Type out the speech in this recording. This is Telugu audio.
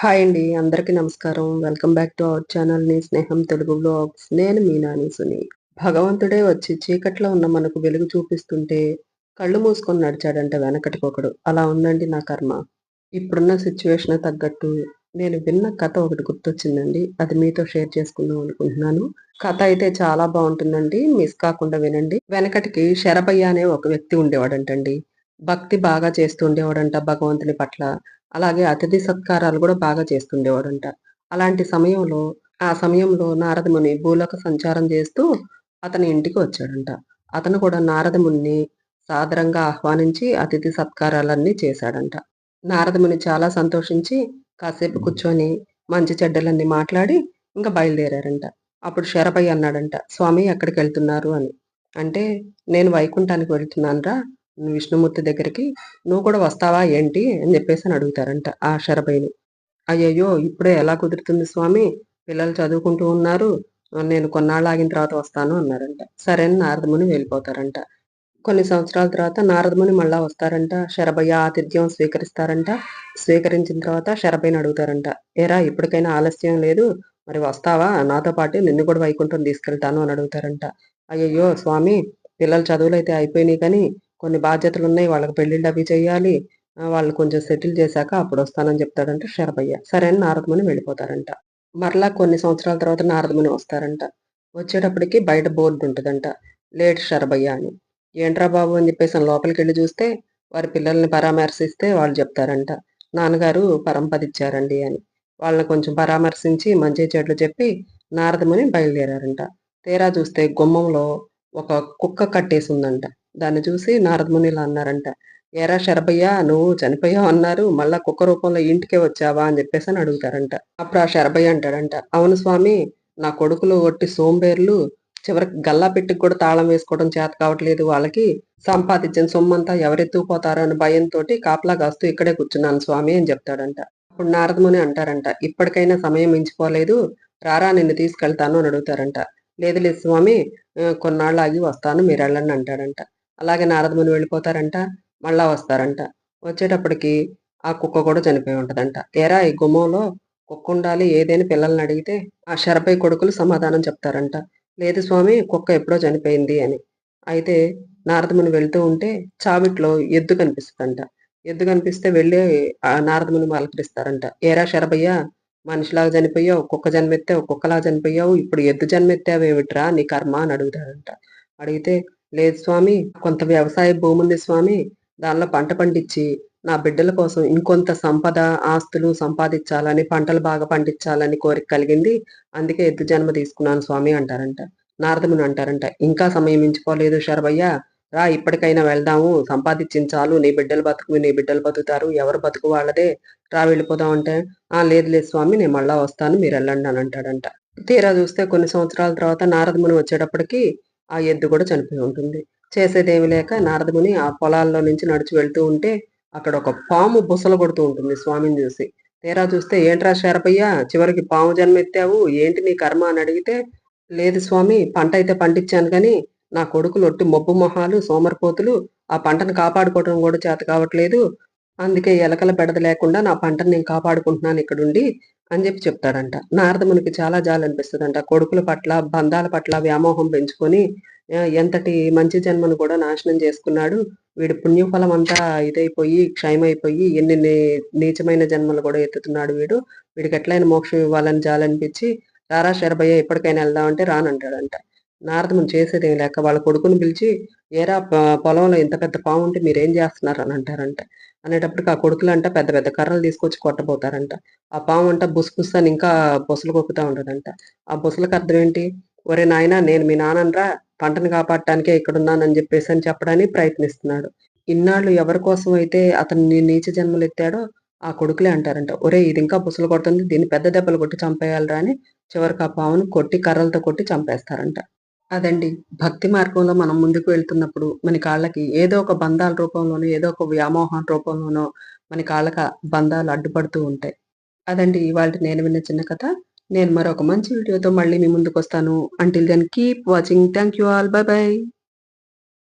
హాయ్ అండి అందరికీ నమస్కారం. Welcome back to our channel. ని స్నేహం తెలుగు బ్లాగ్స్ నేను మీ నాని సుని. భగవంతుడే వచ్చి చీకట్లో ఉన్న మనకు వెలుగు చూపిస్తుంటే కళ్ళు మూసుకొని నడిచాడంట వెనకటికొకడు అలా ఉందండి నా కర్మ. ఇప్పుడున్న సిచ్యువేషన్ తగ్గట్టు నేను విన్న కథ ఒకటి గుర్తొచ్చిందండి. అది మీతో షేర్ చేసుకుందాం అనుకుంటున్నాను. కథ అయితే చాలా బాగుంటుందండి. మిస్ కాకుండా వినండి. వెనకటికి శరభయ్య అనే ఒక వ్యక్తి ఉండేవాడంటండి. భక్తి బాగా చేస్తుండేవాడంట భగవంతుని పట్ల. అలాగే అతిథి సత్కారాలు కూడా బాగా చేస్తుండేవాడంట. అలాంటి సమయంలో ఆ సమయంలో నారదముని భూలోక సంచారం చేస్తూ అతని ఇంటికి వచ్చాడంట. అతను కూడా నారదముని సాదరంగా ఆహ్వానించి అతిథి సత్కారాలన్నీ చేశాడంట. నారదముని చాలా సంతోషించి కాసేపు కూర్చొని మంచి చెడ్డలన్నీ మాట్లాడి ఇంకా బయలుదేరారంట. అప్పుడు శరభయ్య అన్నాడంట స్వామి ఎక్కడికి వెళ్తున్నారు? అని. అంటే నేను వైకుంఠానికి వెళ్తున్నానరా. విష్ణుమూర్తి దగ్గరికి నువ్వు కూడా వస్తావా ఏంటి? అని చెప్పేసి అని అడుగుతారంట ఆ శరభైని అయ్యయ్యో ఇప్పుడే ఎలా కుదురుతుంది స్వామి? పిల్లలు చదువుకుంటూ ఉన్నారు. నేను కొన్నాళ్ళు ఆగిన తర్వాత వస్తాను అన్నారంట. సరే అని నారదముని వెళ్ళిపోతారంట. కొన్ని సంవత్సరాల తర్వాత నారదముని మళ్ళా వస్తారంట. శరభయ్య ఆతిథ్యం స్వీకరిస్తారంట. స్వీకరించిన తర్వాత శరభయ్యని అడుగుతారంట. ఏరా ఇప్పటికైనా ఆలస్యం లేదు. మరి వస్తావా? నాతో పాటు నిన్ను కూడా వైకుంఠం తీసుకెళ్తాను అని అడుగుతారంట. అయ్యయ్యో స్వామి పిల్లల చదువులు అయితే అయిపోయినాయి కానీ కొన్ని బాధ్యతలు ఉన్నాయి వాళ్ళకి పెళ్ళిళ్ళు అవి చేయాలి. వాళ్ళు కొంచెం సెటిల్ చేశాక అప్పుడు వస్తానని చెప్తాడంట శరభయ్య సరే అని నారదముని వెళ్ళిపోతారంట. మరలా కొన్ని సంవత్సరాల తర్వాత నారదముని వస్తారంట. వచ్చేటప్పటికి బయట బోర్డు ఉంటుందంట లేట్ శరభయ్య అని. ఏంట్రా బాబు అని చెప్పేసి లోపలికి వెళ్ళి చూస్తే వారి పిల్లల్ని పరామర్శిస్తే వాళ్ళు చెప్తారంట. నాన్నగారు పరంపదిచ్చారండి అని. వాళ్ళని కొంచెం పరామర్శించి మంచి చెట్లు చెప్పి నారదముని బయలుదేరారంట. తీరా చూస్తే గుమ్మంలో ఒక కుక్క కట్టేసి ఉందంట. దాన్ని చూసి నారదముని ఇలా అన్నారంట. ఏరా శరభయ్య నువ్వు చనిపోయావు అన్నారు. మళ్ళా కుక్క రూపంలో ఇంటికే వచ్చావా? అని చెప్పేసి అని అడుగుతారంట. అప్పుడు ఆ శరభయ్య అంటాడంట అవును స్వామి నా కొడుకులు ఒట్టి సోంబేర్లు చివరికి గల్లా పెట్టికి కూడా తాళం వేసుకోవడం చేత కావట్లేదు. వాళ్ళకి సంపాదించిన సొమ్మంతా ఎవరెత్తుకుపోతారో అని భయంతో కాపలా కాస్తూ ఇక్కడే కూర్చున్నాను స్వామి అని చెప్తాడంట. అప్పుడు నారదముని అంటారంట. ఇప్పటికైనా సమయం మించిపోలేదు. రారా నిన్ను తీసుకెళ్తాను అని అడుగుతారంట. లేదు లేదు స్వామి కొన్నాళ్ళు ఆగి వస్తాను మీరు వెళ్ళండి అంటాడంట. అలాగే నారదముని వెళ్ళిపోతారంట మళ్ళా వస్తారంట. వచ్చేటప్పటికి ఆ కుక్క కూడా చనిపోయి ఉంటుందంట. ఏరా ఈ గుమ్మంలో కుక్క ఉండాలి ఏదైనా పిల్లల్ని అడిగితే ఆ శరపై కొడుకులు సమాధానం చెప్తారంట. లేదు స్వామి కుక్క ఎప్పుడో చనిపోయింది అని. అయితే నారదముని వెళ్తూ ఉంటే చావిట్లో ఎద్దు కనిపిస్తుందంట. ఎద్దు కనిపిస్తే వెళ్ళి ఆ నారదముని పలకరిస్తారంట. ఏరా శరభయ్య మనిషిలాగా చనిపోయావు కుక్క జన్మెత్తావు కుక్కలాగా చనిపోయావు ఇప్పుడు ఎద్దు జన్మెత్తావేమిట్రా నీ కర్మ అని అడుగుతారంట. అడిగితే లేదు స్వామి కొంత వ్యవసాయ భూమి ఉంది స్వామి దానిలో పంట పండించి నా బిడ్డల కోసం ఇంకొంత సంపద ఆస్తులు సంపాదించాలని పంటలు బాగా పండించాలని కోరిక కలిగింది. అందుకే ఎద్దు జన్మ తీసుకున్నాను స్వామి అంటారంట నారదముని అంటారంట. ఇంకా సమయం మించిపోలేదు శరభయ్య రా ఇప్పటికైనా వెళ్దాము. సంపాదించిన చాలు. నీ బిడ్డలు బతుకు నీ బిడ్డలు బతుకుతారు. ఎవరు బతుకు వాళ్ళదే. రా వెళ్ళిపోదాం అంటే. ఆ లేదు లేదు స్వామి నేను మళ్ళా వస్తాను. మీరు వెళ్ళండి అని అంటాడంట. తీరా చూస్తే కొన్ని సంవత్సరాల తర్వాత నారదముని వచ్చేటప్పటికి ఆ ఎద్దు కూడా చనిపోయి ఉంటుంది. చేసేదేమి లేక నారదముని ఆ పొలాల్లో నుంచి నడిచి వెళ్తూ ఉంటే అక్కడ ఒక పాము బుసలు కొడుతూ ఉంటుంది స్వామిని చూసి. తీరా చూస్తే ఏంట్రా శరపయ్య చివరికి పాము జన్మెత్తావు ఏంటి నీ కర్మ? అని అడిగితే లేదు స్వామి పంట అయితే పండించాను కానీ నా కొడుకులు ఒట్టి మొబ్బు మొహాలు సోమరిపోతులు ఆ పంటను కాపాడుకోవడం కూడా చేత కావట్లేదు. అందుకే ఎలకల బెడద లేకుండా నా పంటను నేను కాపాడుకుంటున్నాను ఇక్కడుండి. అని చెప్పి చెప్తాడంట. నారదమునికి చాలా జాలి అనిపిస్తుందంట కొడుకుల పట్ల బంధాల పట్ల వ్యామోహం పెంచుకొని ఎంతటి మంచి జన్మను కూడా నాశనం చేసుకున్నాడు. వీడి పుణ్యఫలం అంతా ఇదైపోయి క్షయమైపోయి ఎన్ని నీచమైన జన్మలు కూడా ఎత్తుతున్నాడు వీడు. వీడికి ఎట్లయినా మోక్షం ఇవ్వాలని జాలనిపించి రారా శరభయ్య ఎప్పటికైనా వెళ్దామంటే రానంటాడంట. నారదముని చేసేదేం లేక వాళ్ళ కొడుకుని పిలిచి ఏరా పొలంలో ఇంత పెద్ద పాము ఉంటే మీరేం చేస్తున్నారు? అని అంటారంట. అనేటప్పటికి ఆ కొడుకులు అంట పెద్ద పెద్ద కర్రలు తీసుకొచ్చి కొట్టబోతారంట. ఆ పాము అంట బుస్ అని ఇంకా బొసలు కొక్కుతా ఉండదంట ఆ బుసలకు అర్థం ఏంటి? ఒరే నాయన నేను మీ నాన్నరా పంటను కాపాడటానికే ఇక్కడ ఉన్నానని చెప్పేసి అని చెప్పడానికి ప్రయత్నిస్తున్నాడు. ఇన్నాళ్ళు ఎవరి కోసం అయితే అతన్ని నీచ జన్మలు ఎత్తాడో ఆ కొడుకులే అంటారంట. ఒరే ఇది ఇంకా బుసలు కొడుతుంది దీన్ని పెద్ద దెబ్బలు కొట్టి చంపేయాలరా అని చివరికి ఆ పావును కొట్టి కర్రలతో కొట్టి చంపేస్తారంట. అదండి. భక్తి మార్గంలో మనం ముందుకు వెళ్తున్నప్పుడు మన కాళ్ళకి ఏదో ఒక బంధాల రూపంలోనో ఏదో ఒక వ్యామోహం రూపంలోనో మన కాళ్ళకి బంధాలు అడ్డుపడుతూ ఉంటాయి. అదండి ఇవాళ నేను విన్న చిన్న కథ. నేను మరొక మంచి వీడియోతో మళ్ళీ మీ ముందుకు వస్తాను until then keep watching thank you all bye bye